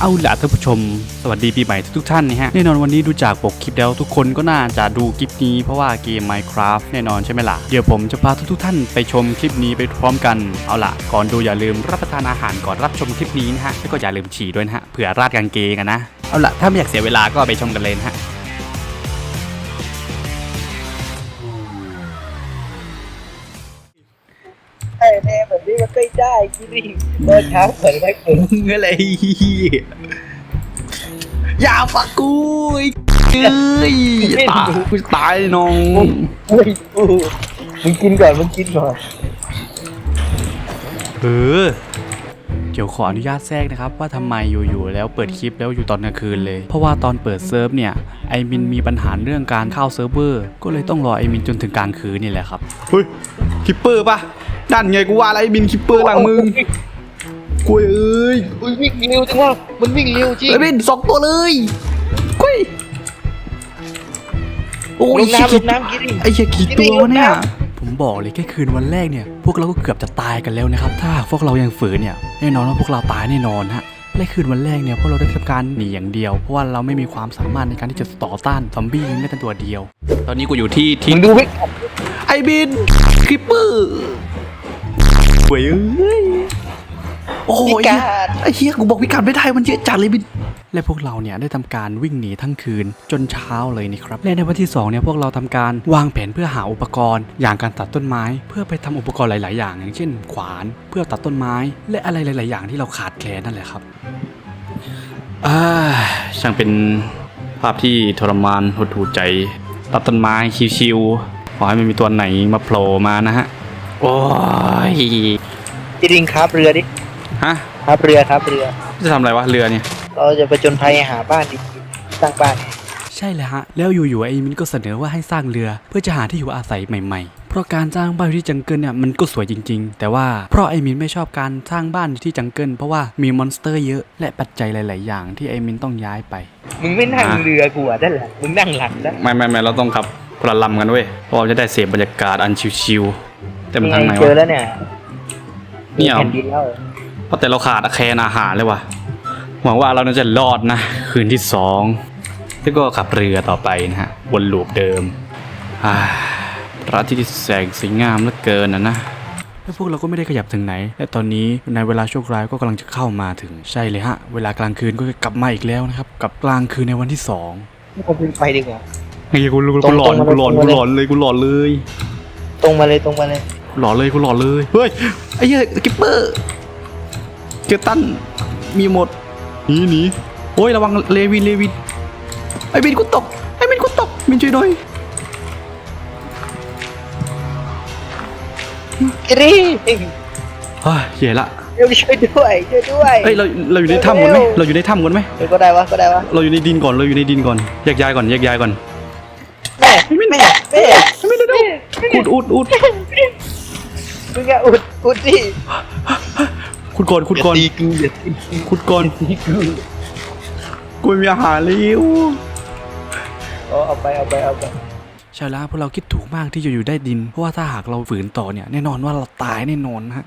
เอาล่ะท่านผู้ชม สวัสดีปีใหม่ทุกท่านนะฮะ แน่นอนวันนี้ดูจากปกคลิปแล้วทุกคนก็น่าจะดูคลิปนี้เพราะว่าเกม Minecraft แน่นอนใช่ไหมล่ะ เดี๋ยวผมจะพาทุกๆท่านไปชมคลิปนี้ไปพร้อมกัน เอาล่ะ ก่อนดูอย่าลืมรับประทานอาหารก่อนรับชมคลิปนี้นะฮะ แล้วก็อย่าลืมฉี่ด้วยนะฮะ เผื่อราดกางเกงกันนะ เอาล่ะ ถ้าไม่อยากเสียเวลาก็ไปชมกันเลยนะฮะไอ้แนี้มันไม่ได้คิริเมื่อเช้าเปิดให้กูมึงอะไรอย่าปักกูไอ้เอ้ยตายกูตายน้องอุ้ยกูมึงกินก่อนมึงกินก่อนเออเดี๋ยวขออนุญาตแทรกนะครับ ว่าทำไมอยู่ๆแล้วเปิดคลิปแล้วอยู่ตอนกลางคืนเลย เพราะว่าตอนเปิดเซิร์ฟเนี่ยไอมินมีปัญหาเรื่องการเข้าเซิร์ฟเวอร์ ก็เลยต้องรอไอมินจนถึงกลางคืนนี่แหละครับเฮ้ยคิปเปอร์ปะ นั่นไงกูว่าอะไรไอมินคิปเปอร์หลังมึงกุยเอ้ยอุ้ยวิ่งเร็วจังวะมันวิ่งเร็วจริงไอมินสองตัวเลยกุยโอ้ลยงน้ำลงน้ำคิริไอ้เหี้ยกี่ที่ตันี่ววะเนี่ยลงน้ผมบอกเลยแค่คืนวันแรกเนี่ย พวกเราก็เกือบจะตายกันแล้วนะครับ ถ้าหากพวกเรายังฝืนเนี่ยแน่นอนว่าพวกเราตายแน่นอนฮะและคืนวันแรกเนี่ยพวกเราได้ทำการหนีอย่างเดียว เพราะว่าเราไม่มีความสามารถในการที่จะต่อต้านซอมบี้แม้แต่ตัวเดียว ตอนนี้กูอยู่ที่ที่มึงดูวิ่งไอบินคลิปเปอร์ เว้ยเอ้ยโอ้พิยการ ไอ้เหี้ยกูบอกพิกัดไม่ได้มันเยอะจัดเลยบิน และพวกเราเนี่ยได้ทำการวิ่งหนีทั้งคืนจนเช้าเลยนี่ครับ และในวันที่2เนี่ยพวกเราทำการวางแผนเพื่อหาอุปกรณ์ อย่างการตัดต้นไม้ เพื่อไปทำอุปกรณ์หลาย ๆ อย่าง อย่างเช่น ขวานเพื่อตัดต้นไม้ และอะไรหลาย ๆ อย่างที่เราขาดแคลนนั่นแหละครับอ่าช่างเป็นภาพที่ทรมานหดหูใจ ตัดต้นไม้ชิวๆขอให้ไม่มีตัวไหนมาโผล่มานะฮะ โอ้ยคิริงครับเรือดิฮะครับเรือครับเรือ จะทำอะไรวะเรือเนี่ย เราจะไปจนภัยหาบ้านดีๆสร้างบ้าน ใช่เลยฮะ แล้วอยู่ๆไอ้มินก็เสนอว่าให้สร้างเรือเพื่อจะหาที่อยู่อาศัยใหม่ๆ เพราะการสร้างบ้านที่จังเกิลเนี่ยมันก็สวยจริง ๆ แต่ว่าเพราะไอ้มินไม่ชอบการสร้างบ้านที่จังเกิลเพราะว่ามีมอนสเตอร์เยอะและปัจจัยหลาย ๆ อย่างที่ไอ้มินต้องย้ายไป มึงไม่นั่งอะเรือกูอะด้านหลังมึงนั่งหลังนะไม่ไม่ไม่เราต้องขับพลลำกันเว้ยเพราะเราจะได้เสพบรรยากาศอันชิวๆ แต่มันทางไหนเจอวะแล้วเนี่ยเนี่ย แผ่นดินแล้วเพราะแต่เราขาดแคลนอาหารเลยว่ะ หวังว่าเราน่าจะรอดนะ คืนที่สองแล้วก็ขับเรือต่อไปนะฮะวนลูปเดิมอ่าพระอาทิตย์ที่แสงสวยงามเหลือเกินนะนะ แล้วพวกเราก็ไม่ได้ขยับถึงไหน และตอนนี้ในเวลาโชคร้ายก็กำลังจะเข้ามาถึงใช่เลยฮะ เวลากลางคืนก็กลับมาอีกแล้วนะครับ กับกลางคืนในวันที่สองผมเป็นไปดีกว่า ไอ้กูกูตรงหลอนตรงกูหลอนตรงกูมาเลยหลอนเลยกูหลอนเลย ตรงมาเลยตรงมาเลยกู หลอนเลยกูหลอนเลย เฮ้ย ไอ้เหี้ยกิปเปอร์เจอตัน มีหมด หนีหนีโอ้ยระวังเลวินเลวิน ไอ้บินกูตก ไอ้บินกูตก บินช่วยหน่อยคิริเฮ้ยเหี้ยละเดี๋ยวช่วยด้วยช่วยด้วยเฮ้ยเราเราอยู่ในถ้ำกันไหมเราอยู่ในถ้ำกันไหมเออก็ได้วะก็ได้วะเราอยู่ในดินก่อนเราอยู่ในดินก่อนแยกย้ายก่อนแยกย้ายก่อนแม่แม่แม่แม่ไม่ได้ดูอุดอุดอุด มึงอะอุดอุดดิขุดก่อนขุดก่อนย่าตีกูอย่าตีขุดก่อนกูกูไม่มีอาหารแล้วเอาเอาไปเอาไปเอาไปใช่แล้วพวกเราคิดถูกมากที่จะอยู่ได้ดิน เพราะว่าถ้าหากเราฝืนต่อเนี่ยแน่นอนว่าเราตายแน่นอนฮะ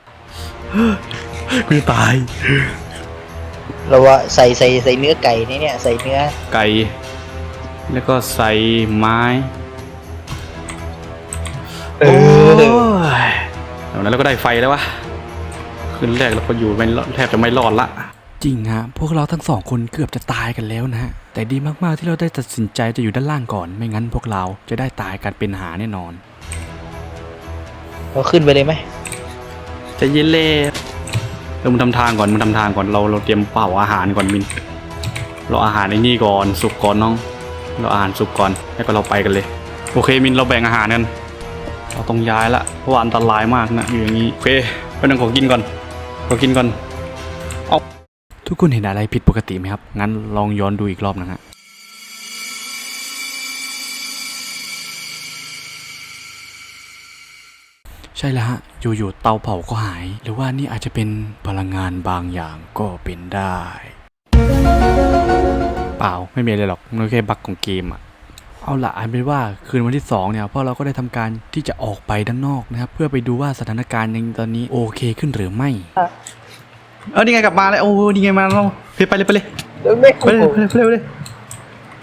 กูจะตาย เราว่าใส่ใส่ใส่เนื้อไก่นี่เนี่ยใส่เนื้อไก่ แล้วก็ใส่ไม้ เดี๋ยวนั้นเราก็ได้ไฟแล้ววะคืนแรกเราก็อยู่ไม่รอดแทบจะไม่รอดละ จริงฮะ พวกเราทั้งสองคนเกือบจะตายกันแล้วนะฮะ แต่ดีมากๆที่เราได้ตัดสินใจจะอยู่ด้านล่างก่อน ไม่งั้นพวกเราจะได้ตายกันเป็นหาแน่นอน เราขึ้นไปเลยไหมใจะเย็นเล่เรามึงทำทางก่อนมึงทำทางก่อนเราเราเตรียมเป่าอาหารก่อนมิน เราอาหารในนี่ก่อนสุกก่อนน้อง เราอาหารสุกก่อนแล้วก็เราไปกันเลย โอเคมินเราแบ่งอาหารกัน เราต้องย้ายละเพราะว่าอันตรายมากนะอยู่อย่างนี้โอเคไปนั่งขอกินก่อนขอกินก่อนเอาทุกคนเห็นอะไรผิดปกติไหมครับ งั้นลองย้อนดูอีกรอบนะฮะใช่แล้วฮะอยู่ๆเตาเผาก็หาย หรือว่านี่อาจจะเป็นพลังงานบางอย่างก็เป็นได้ เปล่าไม่มีอะไรหรอกมันแค่บั๊กของเกมอะ เอาละอันเป็นว่าคืนวันที่ 2 เนี่ยพวกเราก็ได้ทำการที่จะออกไปด้านนอกนะครับ เพื่อไปดูว่าสถานการณ์ในตอนนี้โอเคขึ้นหรือไม่ เออนี่ไงกลับมาแล้วโอ้นี่ไงมาแล้วไปไปเลยไปเลยเดี๋ยวไม่ไปเลยไปเลยไปเลยไปเลย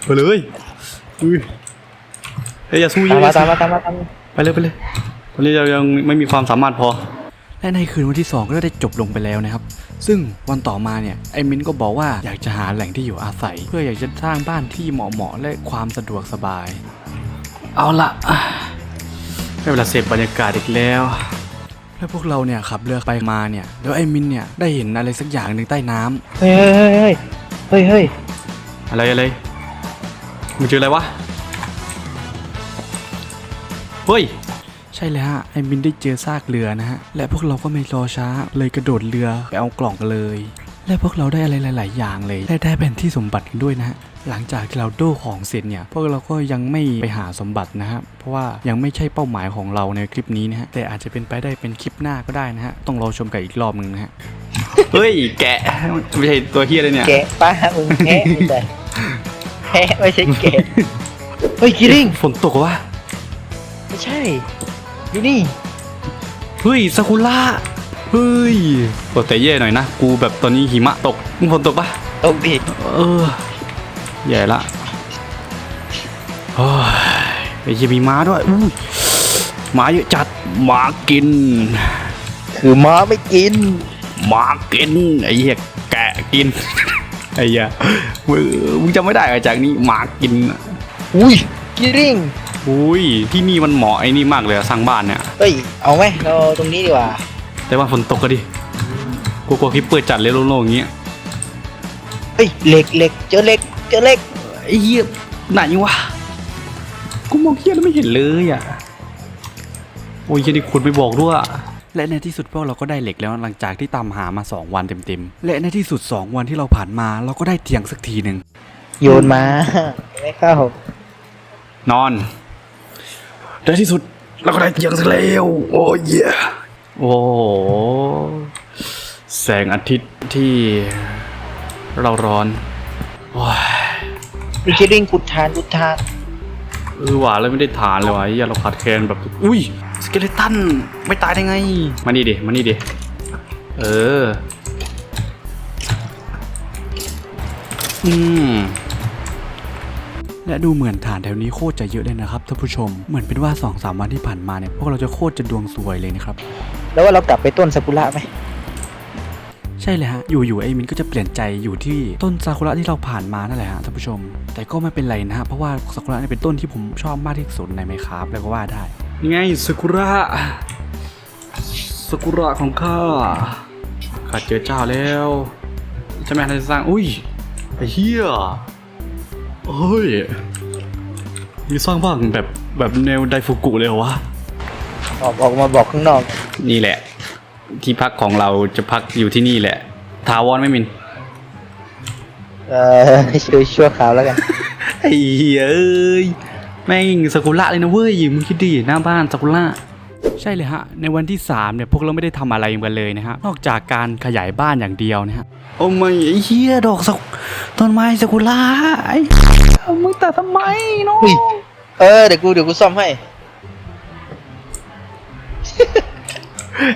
ไปเลยอุ้ยเฮ้ยอย่าสู้เยตามอะมาตามมาตามมาตามมาไปเลยไปเลยตอนนี้เรายังไม่มีความสามารถพอ และในคืนวันที่ 2 ก็ได้จบลงไปแล้วนะครับ ซึ่งวันต่อมาเนี่ยไอ้มินก็บอกว่าอยากจะหาแหล่งที่อยู่อาศัย เพื่ออยากจะสร้างบ้านที่เหมาะๆและความสะดวกสบาย เอาละได้เวลาเสพบรรยากาศอีกแล้วแล้วพวกเราเนี่ยขับเรือไปมาเนี่ยแล้วไอ้มินเนี่ยได้เห็นอะไรสักอย่างหนึ่งใต้น้ำเฮ้ยเฮ้ยเฮ้ยเฮ้ยเฮ้ยอะไรอะไรมึงเจออะไรวะเฮ้ย ใช่แล้วฮะไอ้มินได้เจอซากเรือนะฮะและพวกเราก็ไม่รอช้าเลยกระโดดเรือไปเอากล่องกันเลย และพวกเราได้อะไรหลาย ๆ อย่างเลยและได้แผนที่สมบัติกันด้วยนะฮะหลังจากที่เราโด้ของเสร็จเนี่ยพวกเราก็ยังไม่ไปหาสมบัตินะฮะเพราะว่ายังไม่ใช่เป้าหมายของเราในคลิปนี้นะฮะแต่อาจจะเป็นไปได้เป็นคลิปหน้าก็ได้นะฮะต้องรอชมกันอีกรอบหนึงนะฮะเฮ้ยแกะไม่ใช่ตัวเฮียเลยเนี่ยแกะป้ามึงแพะไม่ใช่แพะไม่ใช่แกะเฮ้ยคิริงฝนตกวะไม่ใช่ อยู่นี่เฮ้ยซากุระเฮ้ยโอ้แต่แย่หน่อยนะ กูแบบตอนนี้หิมะตกมึงฝนตกปะตรงดิเออแย่ละโอ้ยไอ้เหี้ยมีม้าด้วยอุ้ยม้าเยอะจัดม้ากิน คือม้าไม่กินม้ากินไอ้เหี้ยแกะกินไอ้เหี้ยมึงมึงจำไม่ได้เหรอจากนี้ม้ากิน อุ้ย คิริงอุ้ยที่นี่มันเหมาะไอ้นี่มากเลยอะสร้างบ้านเนี่ย เฮ้ย เอาไหมเราตรงนี้ดีกว่า แต่ว่าฝนตกก็ดิกูกลัวคลิปเปิดจัดเลยโล่งๆอย่างเงี้ยเฮ้ยเหล็กเหล็กเจอเหล็กเจอเหล็กไอ้เหี้ยไหนวะกูมองเหี้ยแล้วไม่เห็นเลยอะโอ้ยเหี้ยนี่คุณไปบอกด้วยและในที่สุดพวกเราก็ได้เหล็กแล้วหลังจากที่ตามหามา 2 วันเต็มๆ และในที่สุด 2 วันที่เราผ่านมา เราก็ได้เตียงสักทีหนึ่งโยนมา ไม่เข้า นอนในที่สุดเราก็ได้เตียงสักแล้ว โอ้ยโอ้โหแสงอาทิตย์ที่เราร้อนโอ้ยมีคิริงกุดทานกุดทานเออหว่าแล้วไม่ได้ทานเลยวะเฮียเราขาดแคลนแบบ อุ้ยสเกเลตันไม่ตายได้ไง มานี่ดิมานี่ดิเออ อืม และดูเหมือนฐานแถวนี้โคตรจะเยอะเลยนะครับท่านผู้ชม เหมือนเป็นว่า2อสามวันที่ผ่านมาเนี่ยพวกเราจะโคตรจะดวงสวยเลยนะครับ แล้วว่าเรากลับไปต้นซากุระไหมใช่เลยฮะ อยู่ๆไอ้มินก็จะเปลี่ยนใจอยู่ที่ต้นซากุระที่เราผ่านมานั่นแหละฮะท่านผู้ชม แต่ก็ไม่เป็นไรนะฮะ เพราะว่าซากุระเนี่ยเป็นต้นที่ผมชอบมากที่สุดในไมครับแล้วก็ว่าได้นี่ไงซากุระซากุระของข้าข้าเจอเจ้าแล้วใช่ไหมท่านสร้างอุ้ยไอ้เหี้ย เฮ้ย มีสร้างบ้างแบบแบบแนวไดฟุกุเลยเหรอวะ ออกออกมาบอกข้างนอก นี่แหละ ที่พักของเราจะพักอยู่ที่นี่แหละ ทาวอนไม่มิน เอ่อช่วยชั่วคราวแล้วกัน ไอ้เหี้ยเอ้ย แม่งซากุระเลยนะเว้ยมึงคิดดิหน้าบ้านซากุระ ใช่เลยฮะ ในวันที่ 3 เนี่ย พวกเราไม่ได้ทำอะไรกันเลยนะฮะ นอกจากการขยายบ้านอย่างเดียวนะฮะ โอ้ไม่ไอ้เหี้ยดอกสักต้นไม้ซากุระไอ้มึงตัดทำไมเนาะอุ้ยเออเดี๋ยวกูเดี๋ยวกูซ่อมให้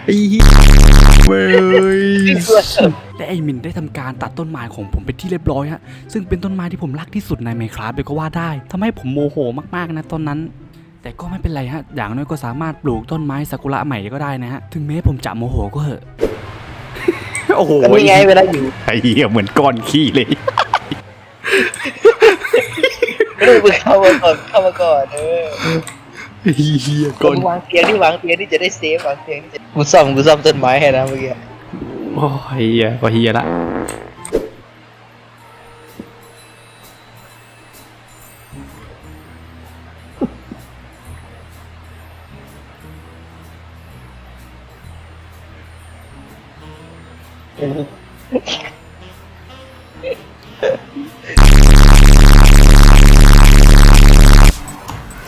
ไอ้เหี้ยเว้ยและไอ้มินได้ทำการตัดต้นไม้ของผมเป็นที่เรียบร้อยฮะ ซึ่งเป็นต้นไม้ที่ผมรักที่สุดในไมครับเลยก็ว่าได้ทำให้ผมโมโหมากๆนะตอนนั้น แต่ก็ไม่เป็นไรฮะ อย่างน้อยก็สามารถปลูกต้นไม้ซากุระใหม่ก็ได้นะฮะ ถึงแม้ผมจะโมโหก็เหอะ โอ้โหก็นี่ไงเวลาอยู่ไอ้เหี้ยเหมือนก้อนขี้เลยไม่ได้มึงเข้ามาก่อนเข้ามาก่อนเออไอ้เหี้ยกก้อนวางเตียงที่วางเตียงที่จะได้เซฟวางเตียงที่จะกูซ่อมกูซ่อมต้นไม้ให้นะเมื่อกี้โอ้ยเหี้ยก็เหี้ยละ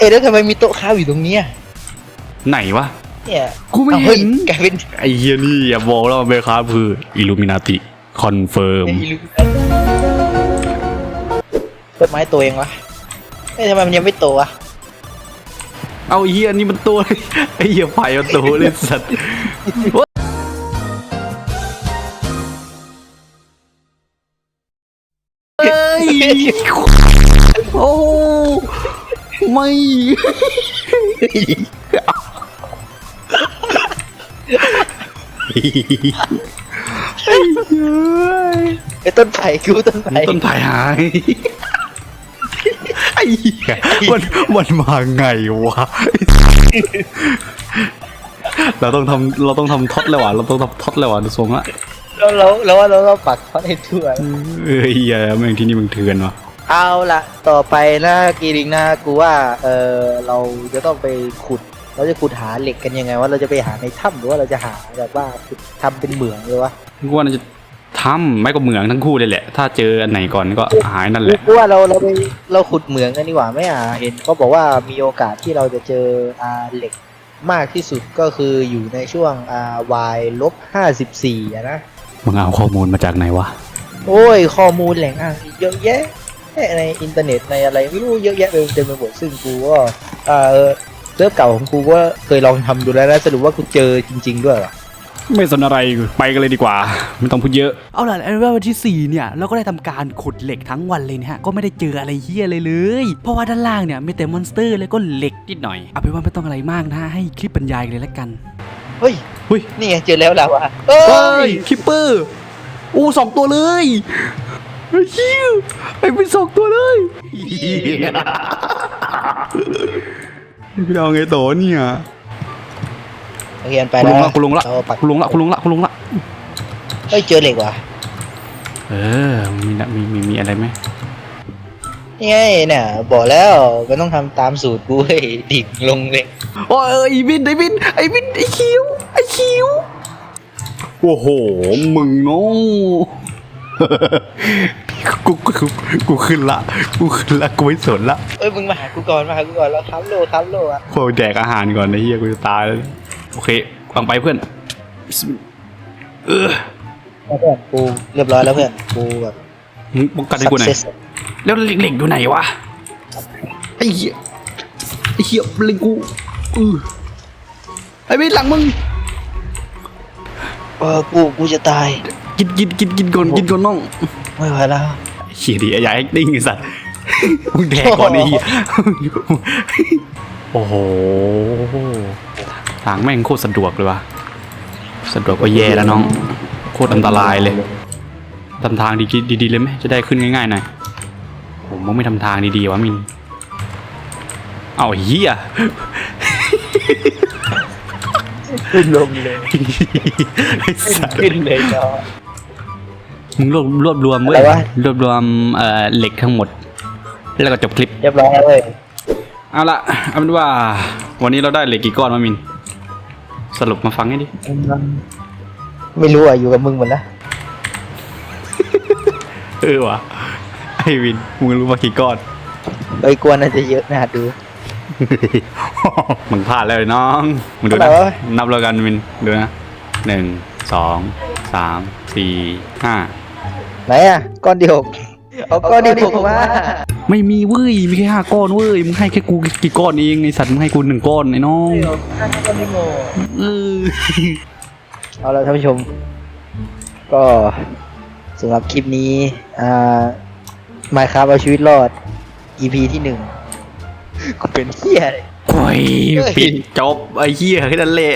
อ้ยแล้วทำไมมีโต๊ะข้าวอยู่ตรงเนี้ยไหนวะ เนี่ยกูไม่เห็น กลายเป็นไอ้เฮียนี่อย่าบอกเราวมันเป็นคาคืออิลูมินาติคอนเฟิร์มต้นไม้ตัวเองวะเอ้ยทำไมมันยังไม่โตวะเอาเฮียนี่มันตัวไอ้เฮียไฟมันตเลยสัตว์โอ้ ไม่ไอ้ต้นไผ่กูต้นไผ่ต้นไผ่หายไอ้เหี้ยมันมันมาไงวะ เราต้องทำเราต้องทำท็อตแล้ววะเราต้องทำท็อตแล้ววะดูทรงละแล้วเราแล้วว่าเราก็ปักเขาให้ทั่วเอ้ยเหี้ยแม่งที่นี่มึงเถื่อนวะ เอาละต่อไปนะกีริงนะกูว่าเออเราจะต้องไปขุด เราจะขุดหาเหล็กกันยังไงว่าเราจะไปหาในถ้ำหรือว่าเราจะหาแบบว่าขุดทำเป็นเหมืองเลยวะกูว่าน่าจะทำไม่ก็เหมืองทั้งคู่เลยแหละ ถ้าเจออันไหนก่อนก็หายนั่นแหละกูว่าเราเราไปเราขุดเหมืองกันดีกว่าไหมอะเห็นเขาบอกว่ามีโอกาสที่เราจะเจออ่าเหล็กมากที่สุดก็คืออยู่ในช่วงอ่า y ลบห้าสิบสี่อะนะมึงเอาข้อมูลมาจากไหนวะโอ้ยข้อมูลแหล่งอ้างเยอะแยะ ในอินเทอร์เน็ตในอะไรไม่รู้เยอะแยะเต็มเต็มไปหมดซึ่งกูก็เออเริ่มเก่าของกูก็เคยลองทำดูแล้วนะสรุปว่ากูเจอจริง ๆ ด้วยว่ะไม่สนอะไรไปกันเลยดีกว่า ไม่ต้องพูดเยอะ เอาล่ะแล้ววันที่ 4 เนี่ยเราก็ได้ทำการขุดเหล็กทั้งวันเลยนะฮะ ก็ไม่ได้เจออะไรเฮี้ยเลยเลย เพราะว่าด้านล่างเนี่ยมีแต่มอนสเตอร์แล้วก็เหล็กนิดหน่อย เอาเป็นว่าไม่ต้องอะไรมากนะฮะให้คลิปบรรยายเลยแล้วกัน เฮ้ยเฮ้ยนี่ไงเจอแล้วแล้วว่ะเอ้เฮ้ยยคิปเปอร์อู้สองตัวเลย ไอ้เหี้ยไอ้เป็นสองตัวเลยพี่เอาไงต่อเนี่ยโอเคอันไปคุณแล้ลวงละคุณลงละเราปักคุณลงละคุณลงละคุณลงละเฮ้ยเจอเหล็กว่ะเออมีนะมีมีมีอะไรไหมนี่ไงเนี่ยบอกแล้วมันต้องทำตามสูตรกูเฮ้ยดิ่งลงเลยโอ้ยเออไอ้บินไอ้บินไอ้บินไอ้คิวไอ้คิวโอ้โหมึงน้อง กูกูกูขึ้นละ กูขึ้นละ กูไม่สนละเอ้ยมึงมาหากูก่อนมาหากูก่อนแล้วครับโลครับโลอะพอแดกอาหารก่อนนะเฮียกูจะตายแล้วโอเคฟังไปเพื่อนเออเพื่อนกูเรียบร้อยแล้วเพื่อนกูแบบมึงป้องกันให้กูหน่อย success แล้วเหล็กๆอยู่ไหนวะไอ้เหี้ยไอ้เหี้ยเล็งกูเออไอ้บินหลังมึงเออกูกูจะตาย กินกินกินกินก่อนกินก่อนน้องไม่ไหวแล้วเฮียดีอย่าแอคติ้งไอ้สัตว์มึงแดกก่อนไอ้เหี้ยโอ้โหทางแม่งโคตรสะดวกเลยว่ะสะดวกก็แย่แล้วน้อง โคตรอันตรายเลยทำทางดีๆดีๆเลยไหมจะได้ขึ้นง่ายๆหน่อยผมมึงไม่ทำทางดีๆวะมินเอาเฮียขึ้นลงเลยไอ้สัตว์ขึ้นเลยเนาะ มึงรวบรวบรวมเว้ยอะไรวะ รวบรวมเอ่อเหล็กทั้งหมด แล้วก็จบคลิป เรียบร้อยแล้วเว้ยเอาละเอาเป็นว่า วันนี้เราได้เหล็กกี่ก้อนวะมิน สรุปมาฟังให้ดิไม่รู้อะอยู่กับมึงหมดแล้วเออวะไอวินมึงรู้ว่ากี่ก้อน เอ้ยกลัวน่าจะเยอะนะดู มึงพลาดแล้วไอ้น้องมึงดูอะไรนะวะ นับแล้วกันมินดูนะหนึ่งสองสามสี่ห้า ไหนอะก้อนเดียวเอาก้อนเดียวมาไม่มีเว้ยมีแค่ห้าก้อนเว้ยมึงให้แค่กูกี่ก้อนเองไอสัตว์มึงให้กูหนึ่งก้อนไอ้น้องก้อนไม่โง่เออเอาละท่านผู้ชม ก็สำหรับคลิปนี้อ่ามาครับเอาชีวิตรอด EP ที่หนึ่งกูเป็นเฮียเลยโอ้ยเฮ้ยปิดจบไอ้เหี้ยแค่นั้นแหละ